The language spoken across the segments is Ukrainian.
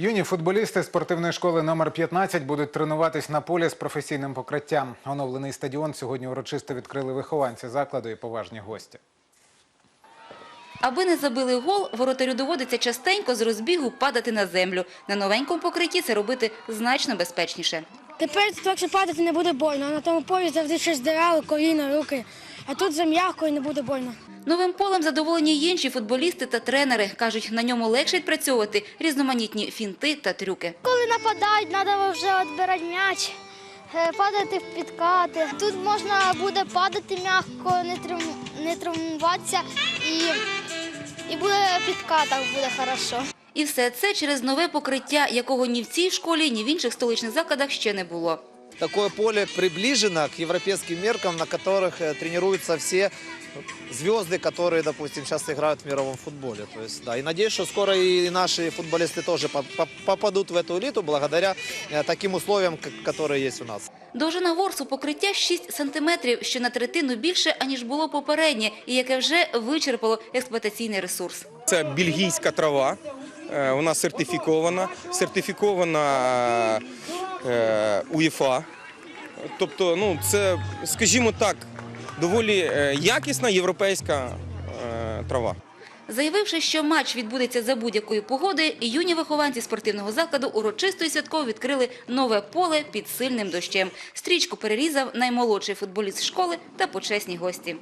Юні футболісти спортивної школи номер 15 будуть тренуватись на полі з професійним покриттям. Оновлений стадіон сьогодні урочисто відкрили вихованці закладу і поважні гості. Аби не забили гол, воротарю доводиться частенько з розбігу падати на землю. На новенькому покритті це робити значно безпечніше. Тепер трохи падати не буде больно, на тому полі завжди щось дирало, коліна, руки. А тут вже м'яко і не буде больно. Новим полем задоволені й інші футболісти та тренери. Кажуть, на ньому легше відпрацьовувати різноманітні фінти та трюки. Коли нападають, треба вже відбирати м'яч, е, падати в підкати. Тут можна буде падати м'яко, не, трим- не травмуватися і, і буде в підкатах буде хорошо. І все це через нове покриття, якого ні в цій школі, ні в інших столичних закладах ще не було Такое поле приближено к европейским меркам, на которых э, тренируются все звезды, которые, допустим, сейчас играют в мировом футболе. То есть, да, и надеюсь, что скоро и наши футболисты тоже по- по- попадут в эту элиту благодаря э, таким условиям, к- которые есть у нас. Довжина ворсу покриття 6 сантиметрів, що на третину більше, аніж було попереднє, і яке вже вичерпало експлуатаційний ресурс. Це бельгійська трава. е, Вона сертифікована, сертифікована е, УЄФА. Тобто, ну, це, скажімо так, доволі е, якісна європейська е, трава. Заявивши, що матч відбудеться за будь-якої погоди, юні вихованці спортивного закладу урочисто і святково відкрили нове поле під сильним дощем. Стрічку перерізав наймолодший футболіст школи та почесні гості.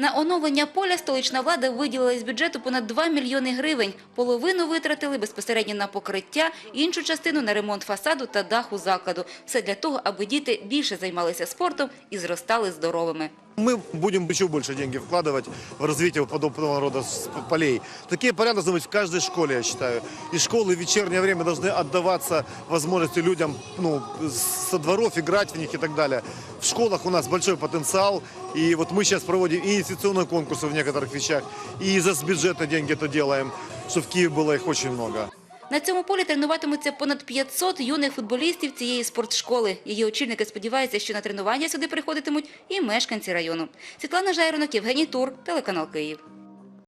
На оновлення поля столична влада виділила із бюджету понад 2 мільйони гривень. Половину витратили безпосередньо на покриття, іншу частину на ремонт фасаду та даху закладу. Все для того, аби діти більше займалися спортом і зростали здоровими. Мы будем еще больше деньги вкладывать в развитие подобного рода полей. Такие поля должны быть в каждой школе, я считаю. И школы в вечернее время должны отдаваться возможности людям ну, со дворов играть в них и так далее. В школах у нас большой потенциал. И вот мы сейчас проводим и инвестиционные конкурсы в некоторых вещах, и за бюджета деньги это делаем, чтобы в Киеве было их очень много. На цьому полі тренуватимуться понад 500 юних футболістів цієї спортшколи. Її очільники сподіваються, що на тренування сюди приходитимуть і мешканці району. Світлана Жайронок, Євгеній Тур, телеканал Київ.